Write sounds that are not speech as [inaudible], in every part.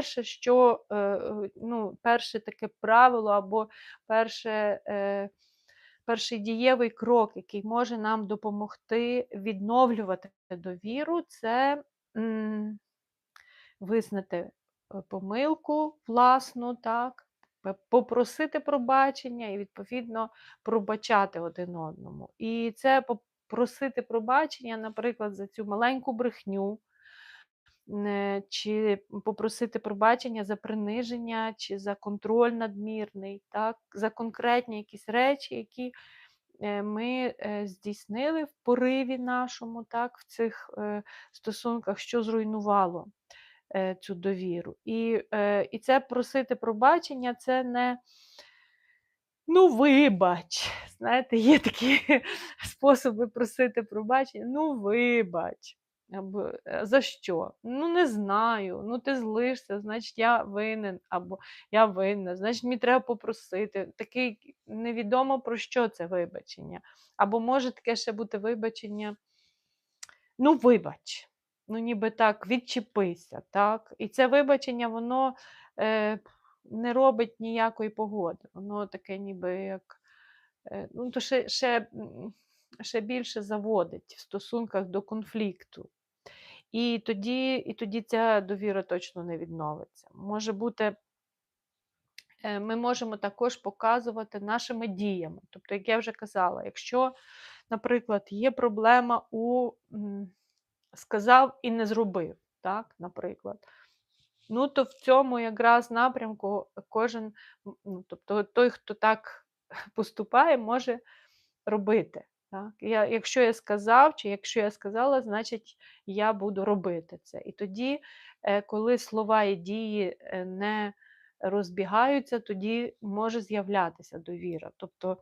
перше, що е, е, ну, перше таке правило або перше, е, перший дієвий крок, який може нам допомогти відновлювати довіру, це визнати помилку власну, так, попросити пробачення і, відповідно, пробачати один одному. І це попросити пробачення, наприклад, за цю маленьку брехню, чи попросити пробачення за приниження, чи за контроль надмірний, так, за конкретні якісь речі, які е, ми е, здійснили в пориві нашому, так, в цих е, стосунках, що зруйнувало цю довіру. І, і це просити пробачення, це не. Ну, вибач. Знаєте, є такі [laughs] способи просити пробачення. Ну, вибач. Або «Е, за що? Ну, не знаю. Ну, ти злишся, значить, я винен, або я винна, значить, мені треба попросити. Такий невідомо про що це вибачення. Або може таке ще бути вибачення. Ну, вибач. Ну, ніби так, відчепися, так? І це вибачення, воно е, не робить ніякої погоди. Воно таке, ніби як. Е, ну, то ще, ще, ще більше заводить в стосунках до конфлікту. І тоді, і тоді ця довіра точно не відновиться. Може бути, е, ми можемо також показувати нашими діями. Тобто, як я вже казала, якщо, наприклад, є проблема у сказав і не зробив, так, наприклад. Ну, то в цьому якраз напрямку кожен, ну, тобто той, хто так [laughs] поступає, може робити. Так? Я, якщо я сказав, чи якщо я сказала, значить я буду робити це. І тоді, е, коли слова і дії е, не розбігаються, тоді може з'являтися довіра. Тобто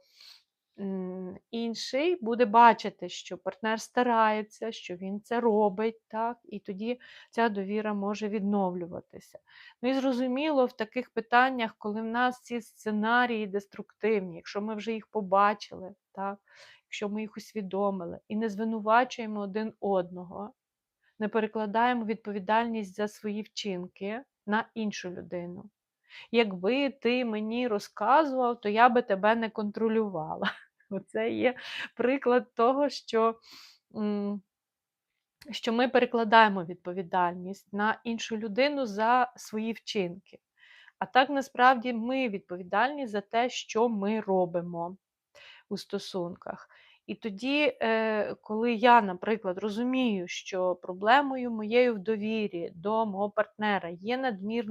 інший буде бачити, що партнер старається, що він це робить, так? і тоді ця довіра може відновлюватися. Ну і зрозуміло, в таких питаннях, коли в нас ці сценарії деструктивні, якщо ми вже їх побачили, так? якщо ми їх усвідомили і не звинувачуємо один одного, не перекладаємо відповідальність за свої вчинки на іншу людину. Якби ти мені розказував, то я би тебе не контролювала. Оце є приклад того, що, що ми перекладаємо відповідальність на іншу людину за свої вчинки. А так насправді ми відповідальні за те, що ми робимо у стосунках. І тоді, е, коли я, наприклад, розумію, що проблемою моєю в довірі до мого партнера є надмірний